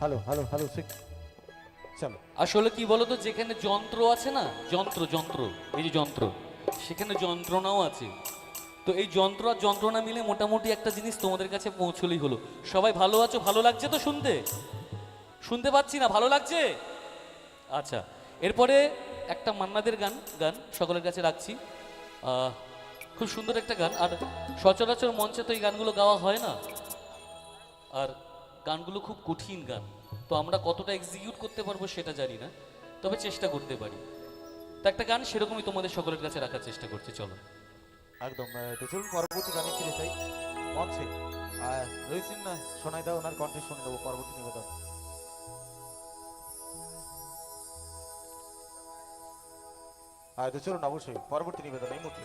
Hello hello hello চলো আসলে কি বলতো, যেখানে যন্ত্র আছে না, যন্ত্র যন্ত্র, এই যে যন্ত্র, সেখানে যন্ত্রণাও আছে। তো এই যন্ত্র আর যন্ত্রণা মিলে মোটামুটি একটা জিনিস তোমাদের কাছে পৌঁছলেই হলো। সবাই ভালো আছো? ভালো লাগছে তো শুনতে? শুনতে পাচ্ছি না, ভালো লাগছে? আচ্ছা এরপরে একটা মান্নাদের গান গান সকলের কাছে রাখছি। খুব সুন্দর একটা গান, আর সচরাচর মঞ্চে তো এই গানগুলো গাওয়া হয় না। আর গানগুলো খুব কঠিন গান। তো আমরা কতটা এক্সিকিউট করতে পারব সেটা জানি না, তবে চেষ্টা করতে পারি। তো একটা গান সেরকমই তোমাদের সকলের কাছে রাখার চেষ্টা করছি, চলো। একদম চলুন পরবর্তী গানে ফিরে যাই। মঞ্চে। রয়েছেন না শোনাই দাও ওনার কণ্ঠে শুনে দেবো পরবর্তী নিবেদন। তো চলুন অবশ্যই, পরবর্তী নিবেদন এই মুহূর্তে।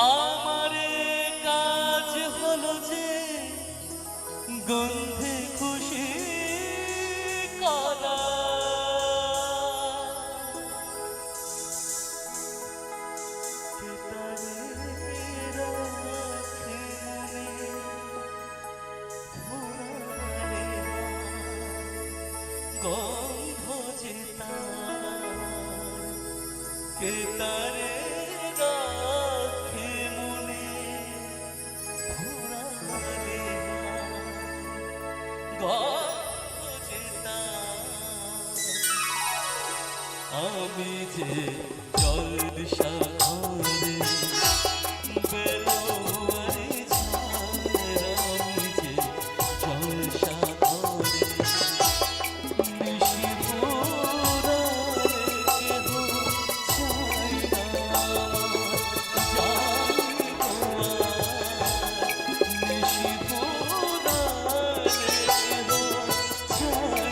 আমার কাজ হলো যে গন্ধে খুশি করা। গন্ধ যে তার কে তারে আমি যে জল সাগরে